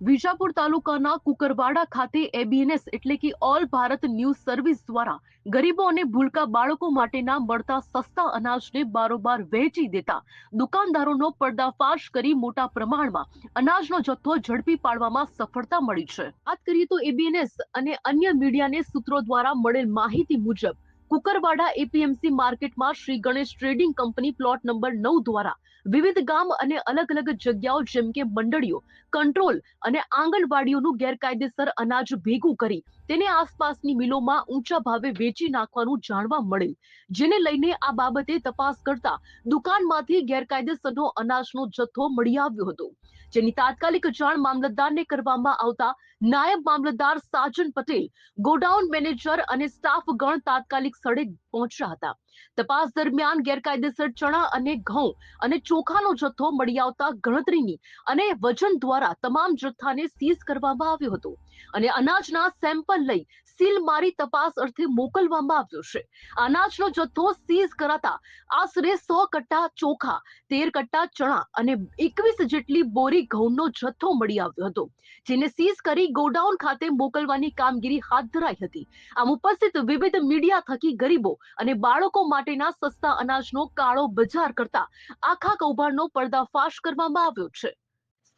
વિજાપુર તાલુકાના કુકરવાડા ખાતે એબીએનએસ એટલે કે ઓલ ભારત ન્યૂઝ સર્વિસ દ્વારા ગરીબો અને ભૂલકા બાળકો માટેના મળતા સસ્તા અનાજને બારોબાર વહેંચી દેતા દુકાનદારોનો પર્દાફાશ કરી મોટા પ્રમાણમાં અનાજનો જથ્થો ઝડપી પાડવામાં સફળતા મળી છે. વાત કરીએ તો એબીએનએસ અને અન્ય મીડિયાને સૂત્રો દ્વારા મળેલ માહિતી મુજબ કુકરવાડા એપીએમસી માર્કેટમાં Shri Ganesh trading company plot number નવ દ્વારા વિવિધ ગામ અને અલગ અલગ જગ્યાઓ જેમ કે મંડળીઓ, કંટ્રોલ અને આંગણવાડીઓનું ગેરકાયદેસર અનાજ ભેગું કરી તેને આસપાસની મિલોમાં ઊંચા ભાવે વેચી નાખવાનું જાણવા મળેલ. જેને લઈને આ બાબતે તપાસ કરતા દુકાનમાંથી ગેરકાયદેસરનો અનાજનો જથ્થો મળી આવ્યો હતો. જેની તાત્કાલિક જાણ મામલતદારને કરવામાં આવતા નાયબ મામલતદાર સાજન પટેલ, ગોડાઉન મેનેજર અને સ્ટાફ ગણ તાત્કાલિક સ્થળે પહોંચ્યા હતા. તપાસ દરમિયાન ગેરકાયદેસર ચણા અને ઘઉં અને ચોખાનો જથ્થો મળી આવતા ગણતરીની અને વજન દ્વારા તમામ જથ્થાને સીઝ કરવામાં આવ્યો હતો. અને અનાજના સેમ્પલ લઈ સીલ મારી તપાસ અર્થે મોકલવામાં આવ્યો છે. અનાજનો જથ્થો સીઝ કરાતા આશરે સો કટ્ટા ચોખા, તેર કટ્ટા ચણા અને એકવીસ જેટલી બોરી ઘઉંનો જથ્થો મળી આવ્યો હતો, જેને સીઝ કરી ગોડાઉન ખાતે મોકલવાની કામગીરી હાથ ધરાઈ હતી. આમ ઉપસ્થિત વિવિધ મીડિયા થકી ગરીબો અને બાળકો માટેના સસ્તા અનાજનો કાળો બજાર કરતા આખા કૌભાંડનો પર્દાફાશ કરવામાં આવ્યો છે.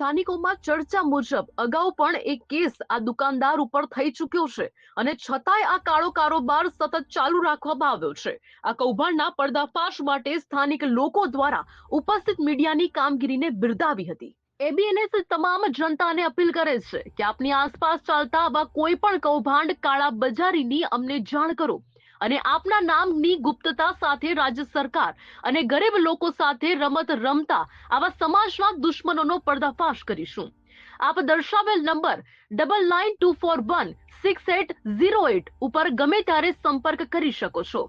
સ્થાનિકોમાં ચર્ચા મુજબ અગાઉ પણ એક કેસ આ દુકાનદાર ઉપર થઈ ચૂક્યો છે અને છતાંય આ કાળો કારોબાર સતત ચાલુ રાખવામાં આવ્યો છે. આ કૌભાંડના પર્દાફાશ માટે સ્થાનિક લોકો દ્વારા ઉપસ્થિત મીડિયાની કામગીરીને બિરદાવી હતી. એબીએનએસ તમામ જનતાને અપીલ કરે છે કે આપની આસપાસ ચાલતા આવા કોઈ પણ કૌભાંડ કાળા બજારીની અમને જાણ કરો. અને આપના નામની ગુપ્તતા સાથે રાજ્ય સરકાર અને ગરીબ લોકો સાથે રમત રમતા આવા સમાજના દુશ્મનોનો પર્દાફાશ કરીશું. આપ દર્શાવેલ number double nine two four one six eight zero eight ઉપર ગમે ત્યારે સંપર્ક કરી શકો છો.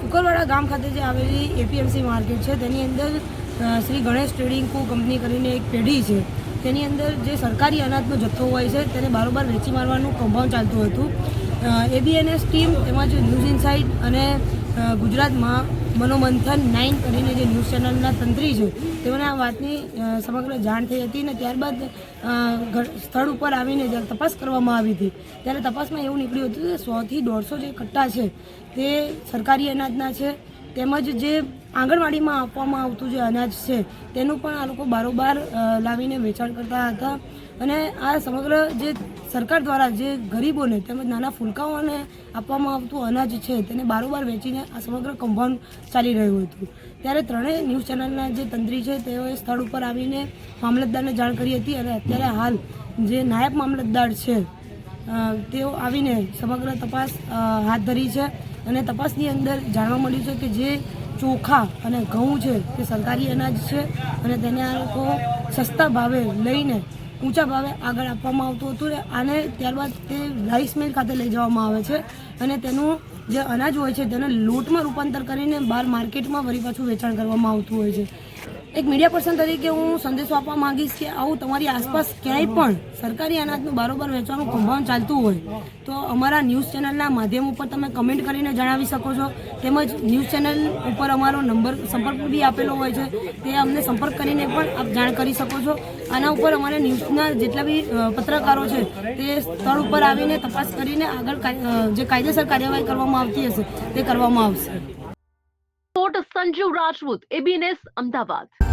કુકરવાડા ગામ ખાતે જે આવેલી એપીએમસી માર્કેટ છે, તેની અંદર Shri Ganesh trading co company કરીને એક પેઢી છે. તેની અંદર જે સરકારી અનાજનો જથ્થો હોય છે, તેને બારોબાર વેચી મારવાનું કૌભાંડ ચાલતું હતું. એબીએનએસ ટીમ તેમજ ન્યૂઝ ઇનસાઇડ અને ગુજરાતમાં મનોમંથન નાઇન કરીને જે ન્યૂઝ ચેનલના તંત્રી છે, તેઓને આ વાતની સમગ્ર જાણ થઈ હતી અને ત્યારબાદ સ્થળ ઉપર આવીને જ્યારે તપાસ કરવામાં આવી હતી, ત્યારે તપાસમાં એવું નીકળ્યું હતું કે સોથી દોઢસો જે કટ્ટા છે, તે સરકારી અનાજના છે, તેમજ જે આંગણવાડીમાં આપવામાં આવતું જે અનાજ છે, તેનું પણ આ લોકો બારોબાર લાવીને વેચાણ કરતા હતા, અને આ સમગ્ર જે સરકાર દ્વારા જે ગરીબોને તેમજ નાના ફૂલકાઓને આપવામાં આવતું અનાજ છે, તેને બારોબાર વેચીને આ સમગ્ર કૌભાંડ ચાલી રહ્યું હતું. ત્યારે ત્રણેય ન્યૂઝ ચેનલના જે તંત્રી છે, તેઓએ સ્થળ ઉપર આવીને મામલતદારને જાણ કરી હતી અને અત્યારે હાલ જે નાયબ મામલતદાર છે તેઓ આવીને સમગ્ર તપાસ હાથ ધરી છે અને તપાસની અંદર જાણવા મળ્યું છે કે જે ચોખા અને ઘઉં છે, તે સરકારી અનાજ છે અને તેને આ લોકો સસ્તા ભાવે લઈને ઊંચા ભાવે આગળ આપવામાં આવતું હતું અને ત્યારબાદ તે રાઈસ મિલ ખાતે લઈ જવામાં આવે છે અને તેનું જે અનાજ હોય છે તેને લોટમાં રૂપાંતર કરીને બહાર માર્કેટમાં વળી પાછું વેચાણ કરવામાં આવતું હોય છે. એક મીડિયા પર્સન તરીકે હું સંદેશો આપવા માંગીશ કે આવું તમારી આસપાસ ક્યાંય પણ સરકારી અનાજનું બારોબાર વેચવાનું કૌભાંડ ચાલતું હોય, તો અમારા ન્યૂઝ ચેનલના માધ્યમ ઉપર તમે કમેન્ટ કરીને જણાવી શકો છો. તેમજ ન્યૂઝ ચેનલ ઉપર અમારો નંબર સંપર્ક બી આપેલો હોય છે, તે અમને સંપર્ક કરીને પણ આપ જાણ કરી શકો છો. આના ઉપર અમારે ન્યૂઝના જેટલા બી પત્રકારો છે, તે સ્થળ ઉપર આવીને તપાસ કરીને આગળ જે કાયદેસર કાર્યવાહી કરવામાં આવતી હશે, તે કરવામાં આવશે. સંજીવ રાજપૂત એબીએનએસ અમદાવાદ